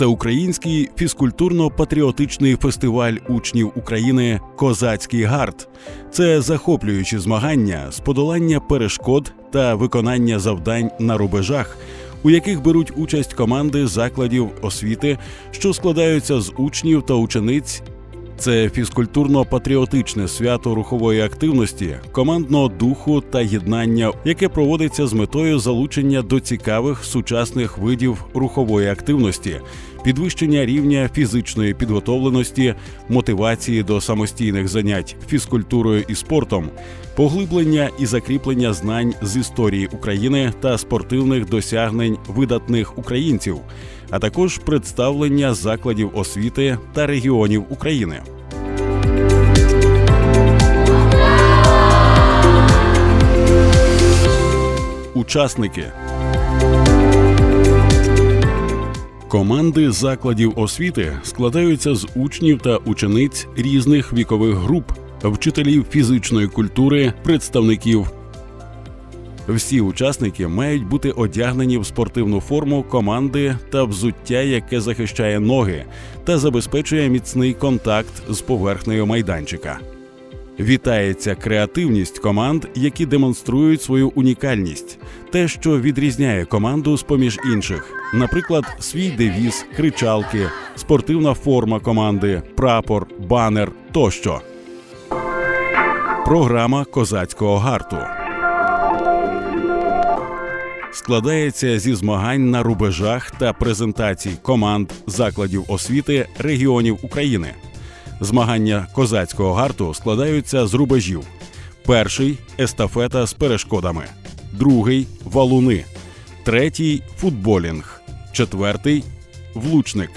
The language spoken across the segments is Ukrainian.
Всеукраїнський фізкультурно-патріотичний фестиваль учнів України Козацький гард це захоплюючі змагання з подолання перешкод та виконання завдань на рубежах, у яких беруть участь команди закладів освіти, що складаються з учнів та учениць. Це фізкультурно-патріотичне свято рухової активності, командного духу та єднання, яке проводиться з метою залучення до цікавих сучасних видів рухової активності, підвищення рівня фізичної підготовленості, мотивації до самостійних занять фізкультурою і спортом, поглиблення і закріплення знань з історії України та спортивних досягнень видатних українців, а також представлення закладів освіти та регіонів України. Учасники команди закладів освіти складаються з учнів та учениць різних вікових груп, вчителів фізичної культури, представників. Всі учасники мають бути одягнені в спортивну форму команди та взуття, яке захищає ноги та забезпечує міцний контакт з поверхнею майданчика. Вітається креативність команд, які демонструють свою унікальність, те, що відрізняє команду з поміж інших, наприклад, свій девіз, кричалки, спортивна форма команди, прапор, банер тощо. Програма козацького гарту складається зі змагань на рубежах та презентацій команд закладів освіти регіонів України. Змагання козацького гарту складаються з рубежів: перший естафета з перешкодами, другий валуни, третій футболінг, четвертий влучник,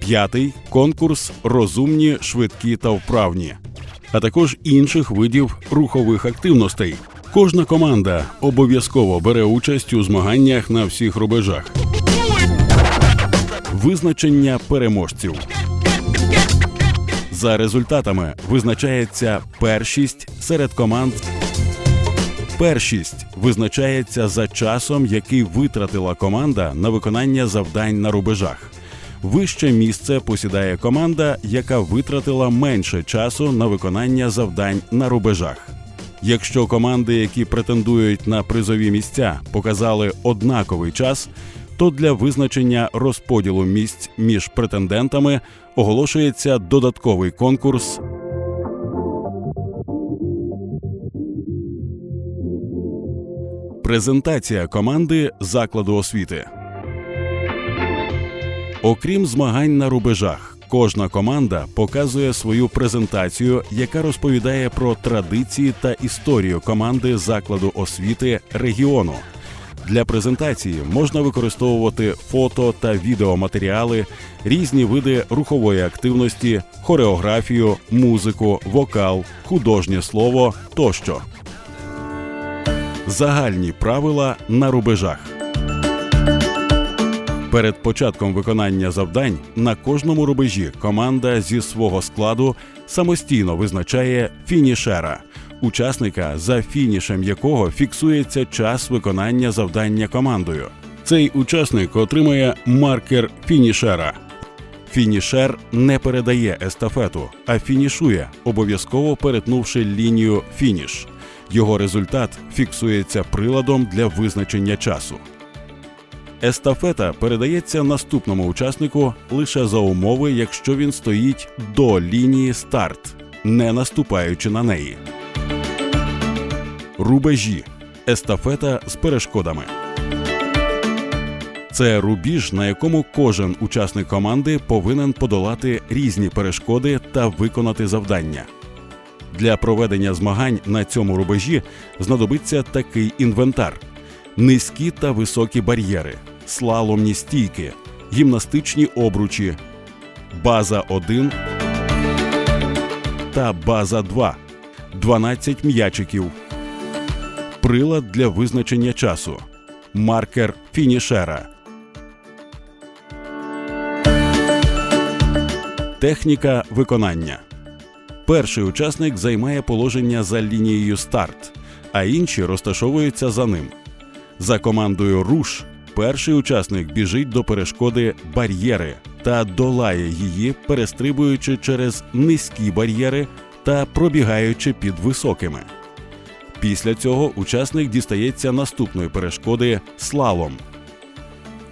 п'ятий конкурс розумні, швидкі та вправні, а також інших видів рухових активностей. Кожна команда обов'язково бере участь у змаганнях на всіх рубежах. Визначення переможців. За результатами визначається першість серед команд. Першість визначається за часом, який витратила команда на виконання завдань на рубежах. Вище місце посідає команда, яка витратила менше часу на виконання завдань на рубежах. Якщо команди, які претендують на призові місця, показали однаковий час, то для визначення розподілу місць між претендентами оголошується додатковий конкурс. Презентація команди закладу освіти. Окрім змагань на рубежах, кожна команда показує свою презентацію, яка розповідає про традиції та історію команди закладу освіти регіону. Для презентації можна використовувати фото та відеоматеріали, різні види рухової активності, хореографію, музику, вокал, художнє слово тощо. Загальні правила на рубежах. Перед початком виконання завдань на кожному рубежі команда зі свого складу самостійно визначає фінішера, учасника, за фінішем якого фіксується час виконання завдання командою. Цей учасник отримує маркер фінішера. Фінішер не передає естафету, а фінішує, обов'язково перетнувши лінію фініш. Його результат фіксується приладом для визначення часу. Естафета передається наступному учаснику лише за умови, якщо він стоїть до лінії старт, не наступаючи на неї. Рубежі естафета з перешкодами. Це рубіж, на якому кожен учасник команди повинен подолати різні перешкоди та виконати завдання. Для проведення змагань на цьому рубежі знадобиться такий інвентар: низькі та високі бар'єри, слаломні стійки, гімнастичні обручі, база 1 та база 2, 12 м'ячиків, прилад для визначення часу, маркер фінішера. Техніка виконання. Перший учасник займає положення за лінією старт, а інші розташовуються за ним. За командою руш перший учасник біжить до перешкоди бар'єри та долає її, перестрибуючи через низькі бар'єри та пробігаючи під високими. Після цього учасник дістається наступної перешкоди слалом.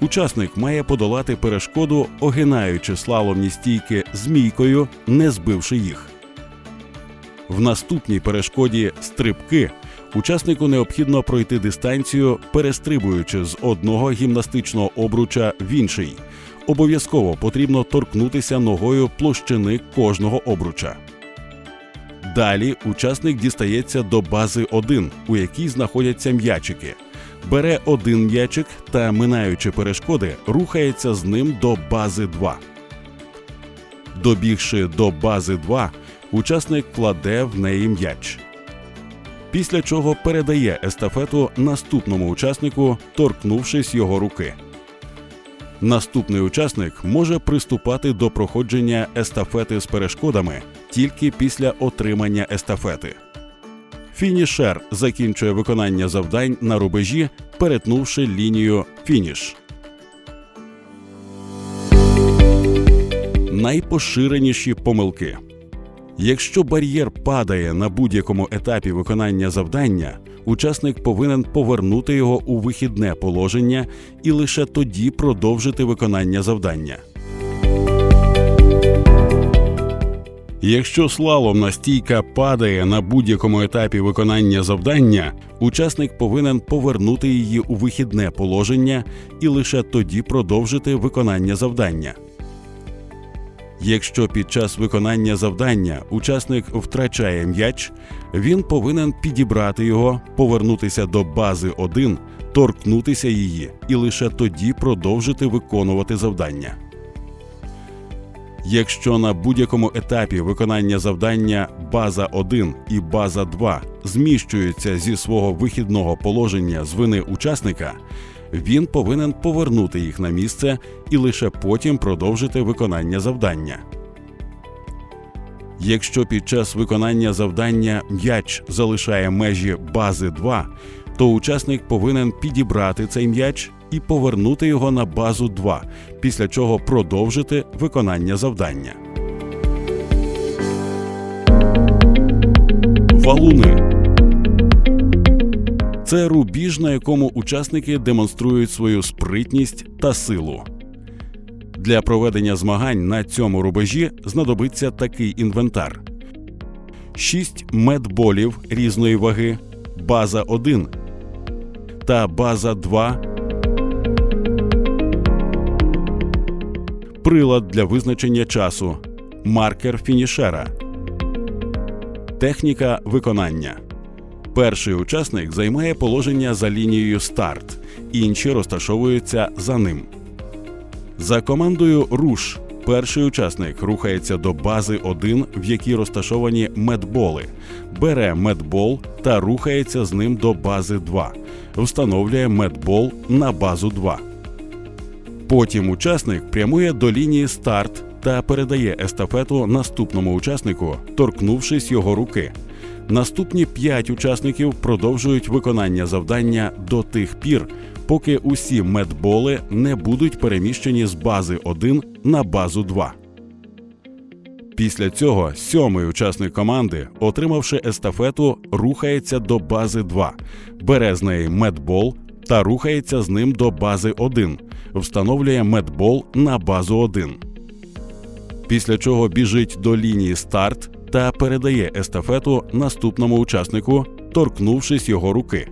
Учасник має подолати перешкоду, огинаючи слаломні стійки змійкою, не збивши їх. В наступній перешкоді стрибки учаснику необхідно пройти дистанцію, перестрибуючи з одного гімнастичного обруча в інший. Обов'язково потрібно торкнутися ногою площини кожного обруча. Далі учасник дістається до бази 1, у якій знаходяться м'ячики. Бере один м'ячик та, минаючи перешкоди, рухається з ним до бази 2. Добігши до бази 2, учасник кладе в неї м'яч. Після чого передає естафету наступному учаснику, торкнувшись його руки. Наступний учасник може приступати до проходження естафети з перешкодами тільки після отримання естафети. Фінішер закінчує виконання завдань на рубежі, перетнувши лінію фініш. Найпоширеніші помилки. Якщо бар'єр падає на будь-якому етапі виконання завдання, учасник повинен повернути його у вихідне положення і лише тоді продовжити виконання завдання. Якщо слаломна стійка падає на будь-якому етапі виконання завдання, учасник повинен повернути її у вихідне положення і лише тоді продовжити виконання завдання. Якщо під час виконання завдання учасник втрачає м'яч, він повинен підібрати його, повернутися до бази 1, торкнутися її і лише тоді продовжити виконувати завдання. Якщо на будь-якому етапі виконання завдання база 1 і база 2 зміщуються зі свого вихідного положення з вини учасника, він повинен повернути їх на місце і лише потім продовжити виконання завдання. Якщо під час виконання завдання м'яч залишає межі бази 2, то учасник повинен підібрати цей м'яч і повернути його на базу 2, після чого продовжити виконання завдання. Валуни це рубіж, на якому учасники демонструють свою спритність та силу. Для проведення змагань на цьому рубежі знадобиться такий інвентар: 6 медболів різної ваги, база 1 та база 2. Прилад для визначення часу, маркер фінішера, техніка виконання. Перший учасник займає положення за лінією старт, інші розташовуються за ним. За командою Руш перший учасник рухається до бази 1, в якій розташовані медболи, бере медбол та рухається з ним до бази 2, встановлює медбол на базу 2. Потім учасник прямує до лінії старт та передає естафету наступному учаснику, торкнувшись його руки. Наступні п'ять учасників продовжують виконання завдання до тих пір, поки усі медболи не будуть переміщені з бази 1 на базу 2. Після цього сьомий учасник команди, отримавши естафету, рухається до бази 2, бере з неї медбол та рухається з ним до бази 1, встановлює медбол на базу 1. Після чого біжить до лінії старт та передає естафету наступному учаснику, торкнувшись його руки.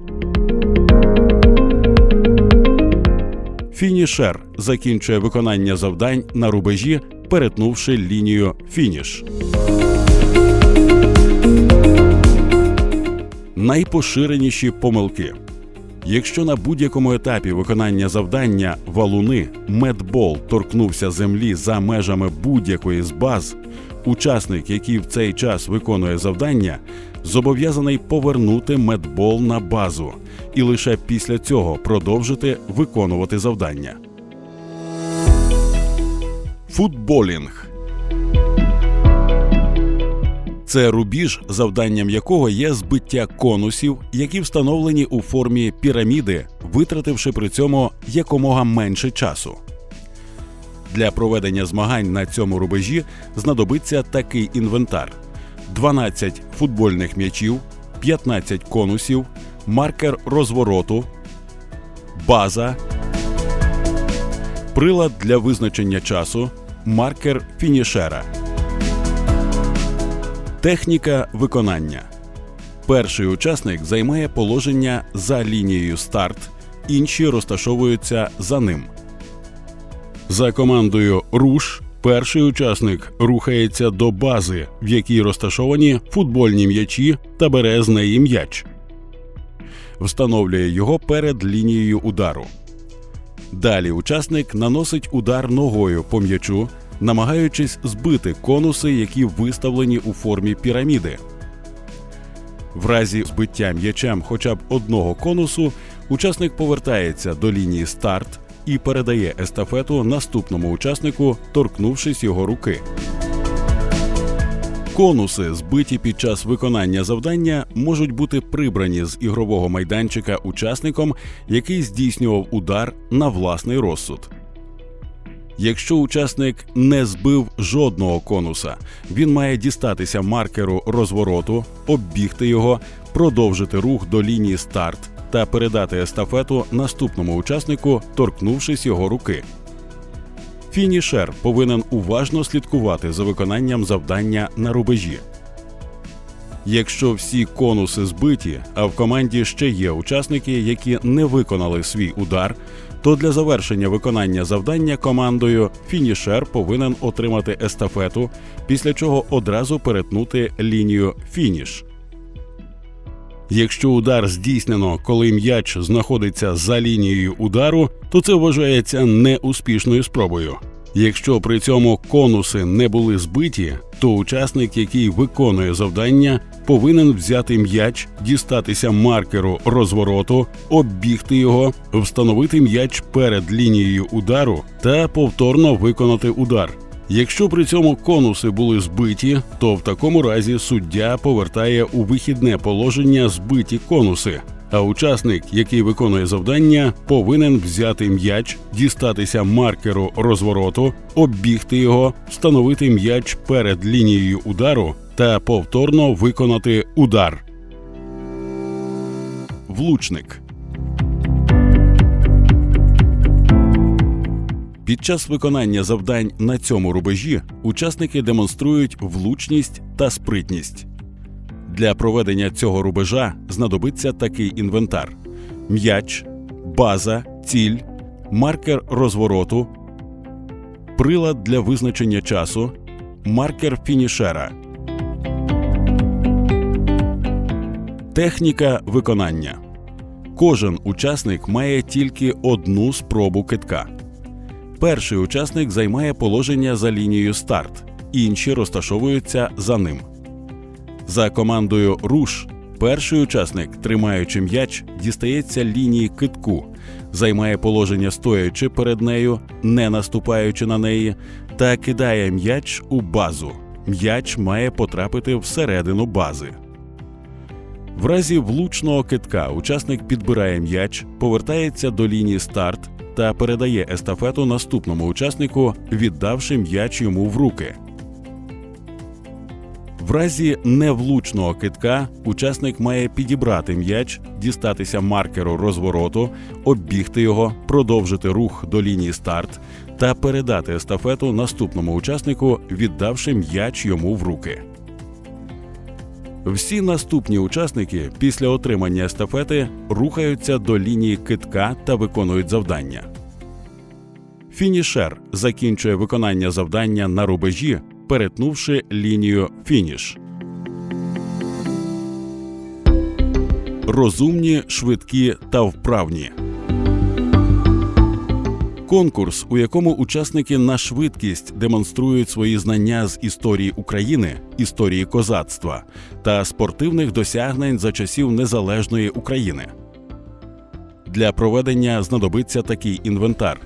Фінішер закінчує виконання завдань на рубежі, перетнувши лінію фініш. Найпоширеніші помилки. Якщо на будь-якому етапі виконання завдання валуни медбол торкнувся землі за межами будь-якої з баз, учасник, який в цей час виконує завдання, зобов'язаний повернути медбол на базу і лише після цього продовжити виконувати завдання. Футболінг Це рубіж, завданням якого є збиття конусів, які встановлені у формі піраміди, витративши при цьому якомога менше часу. Для проведення змагань на цьому рубежі знадобиться такий інвентар: 12 футбольних м'ячів, 15 конусів, маркер розвороту, база, прилад для визначення часу, маркер фінішера. Техніка виконання. Перший учасник займає положення за лінією старт, інші розташовуються за ним. За командою Руш перший учасник рухається до бази, в якій розташовані футбольні м'ячі та бере з неї м'яч. Встановлює його перед лінією удару. Далі учасник наносить удар ногою по м'ячу, намагаючись збити конуси, які виставлені у формі піраміди. В разі збиття м'ячем хоча б одного конусу, учасник повертається до лінії старт і передає естафету наступному учаснику, торкнувшись його руки. Конуси, збиті під час виконання завдання, можуть бути прибрані з ігрового майданчика учасником, який здійснював удар на власний розсуд. Якщо учасник не збив жодного конуса, він має дістатися маркеру розвороту, оббігти його, продовжити рух до лінії старт та передати естафету наступному учаснику, торкнувшись його руки. Фінішер повинен уважно слідкувати за виконанням завдання на рубежі. Якщо всі конуси збиті, а в команді ще є учасники, які не виконали свій удар, то для завершення виконання завдання командою фінішер повинен отримати естафету, після чого одразу перетнути лінію фініш. Якщо удар здійснено, коли м'яч знаходиться за лінією удару, то це вважається неуспішною спробою. Якщо при цьому конуси не були збиті, то учасник, який виконує завдання, повинен взяти м'яч, дістатися маркеру розвороту, оббігти його, встановити м'яч перед лінією удару та повторно виконати удар. Якщо при цьому конуси були збиті, то в такому разі суддя повертає у вихідне положення збиті конуси. А учасник, який виконує завдання, повинен взяти м'яч, дістатися маркеру розвороту, оббігти його, встановити м'яч перед лінією удару та повторно виконати удар. Влучник. Під час виконання завдань на цьому рубежі учасники демонструють влучність та спритність. Для проведення цього рубежа знадобиться такий інвентар: м'яч, база, ціль, маркер розвороту, прилад для визначення часу, маркер фінішера. Техніка виконання. Кожен учасник має тільки одну спробу китка. Перший учасник займає положення за лінією старт, інші розташовуються за ним. За командою Руш перший учасник, тримаючи м'яч, дістається лінії китку, займає положення стоячи перед нею, не наступаючи на неї, та кидає м'яч у базу. М'яч має потрапити всередину бази. В разі влучного китка учасник підбирає м'яч, повертається до лінії старт та передає естафету наступному учаснику, віддавши м'яч йому в руки. В разі невлучного китка учасник має підібрати м'яч, дістатися маркеру розвороту, оббігти його, продовжити рух до лінії старт та передати естафету наступному учаснику, віддавши м'яч йому в руки. Всі наступні учасники після отримання естафети рухаються до лінії китка та виконують завдання. Фінішер закінчує виконання завдання на рубежі, перетнувши лінію фініш. Розумні, швидкі та вправні. Конкурс, у якому учасники на швидкість демонструють свої знання з історії України, історії козацтва та спортивних досягнень за часів незалежної України. Для проведення знадобиться такий інвентар: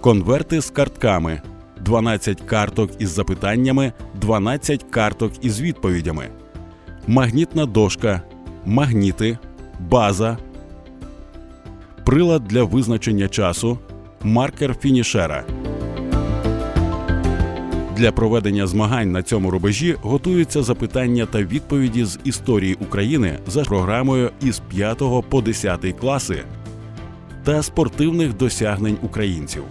конверти з картками, 12 карток із запитаннями, 12 карток із відповідями, магнітна дошка, магніти, база, прилад для визначення часу, маркер фінішера. Для проведення змагань на цьому рубежі готуються запитання та відповіді з історії України за програмою із 5 по 10 класи та спортивних досягнень українців.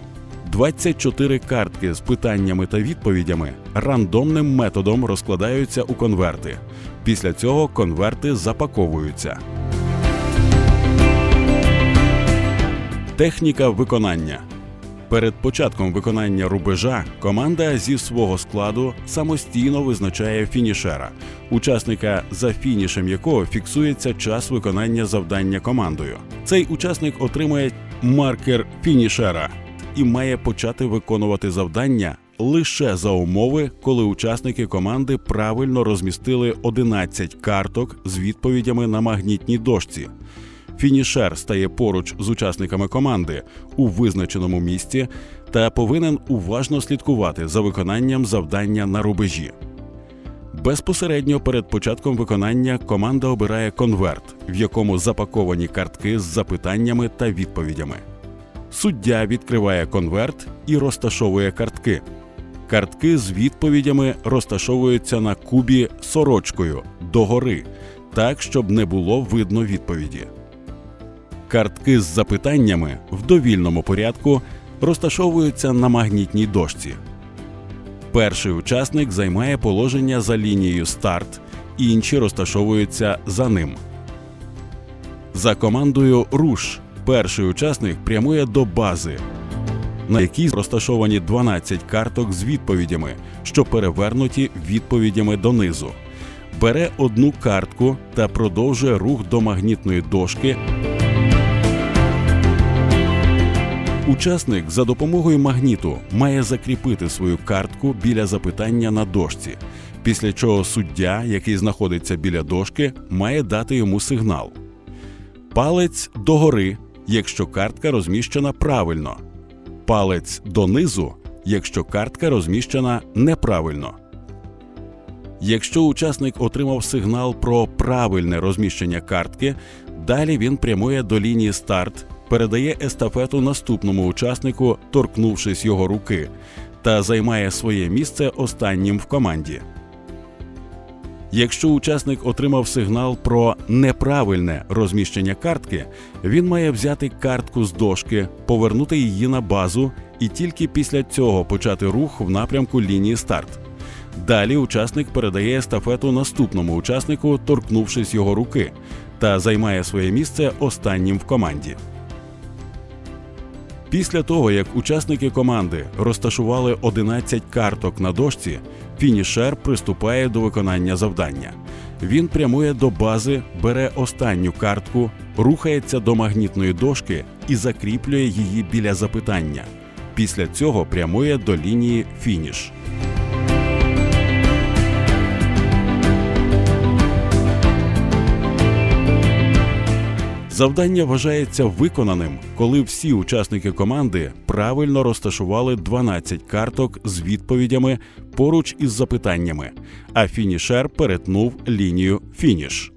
24 картки з питаннями та відповідями рандомним методом розкладаються у конверти. Після цього конверти запаковуються. Техніка виконання. Перед початком виконання рубежа команда зі свого складу самостійно визначає фінішера, учасника, за фінішем якого фіксується час виконання завдання командою. Цей учасник отримує маркер фінішера і має почати виконувати завдання лише за умови, коли учасники команди правильно розмістили 11 карток з відповідями на магнітній дошці. Фінішер стає поруч з учасниками команди у визначеному місці та повинен уважно слідкувати за виконанням завдання на рубежі. Безпосередньо перед початком виконання команда обирає конверт, в якому запаковані картки з запитаннями та відповідями. Суддя відкриває конверт і розташовує картки. Картки з відповідями розташовуються на кубі сорочкою догори, так щоб не було видно відповіді. Картки з запитаннями в довільному порядку розташовуються на магнітній дошці. Перший учасник займає положення за лінією старт, інші розташовуються за ним. За командою Руш перший учасник прямує до бази, на якій розташовані 12 карток з відповідями, що перевернуті відповідями донизу. Бере одну картку та продовжує рух до магнітної дошки. Учасник за допомогою магніту має закріпити свою картку біля запитання на дошці, після чого суддя, який знаходиться біля дошки, має дати йому сигнал. Палець догори, якщо картка розміщена правильно, палець донизу, якщо картка розміщена неправильно. Якщо учасник отримав сигнал про правильне розміщення картки, далі він прямує до лінії старт, передає естафету наступному учаснику, торкнувшись його руки, та займає своє місце останнім в команді. Якщо учасник отримав сигнал про неправильне розміщення картки, він має взяти картку з дошки, повернути її на базу і тільки після цього почати рух в напрямку лінії старт. Далі учасник передає естафету наступному учаснику, торкнувшись його руки, та займає своє місце останнім в команді. Після того, як учасники команди розташували 11 карток на дошці, фінішер приступає до виконання завдання. Він прямує до бази, бере останню картку, рухається до магнітної дошки і закріплює її біля запитання. Після цього прямує до лінії фініш. Завдання вважається виконаним, коли всі учасники команди правильно розташували 12 карток з відповідями поруч із запитаннями, а фінішер перетнув лінію фініш.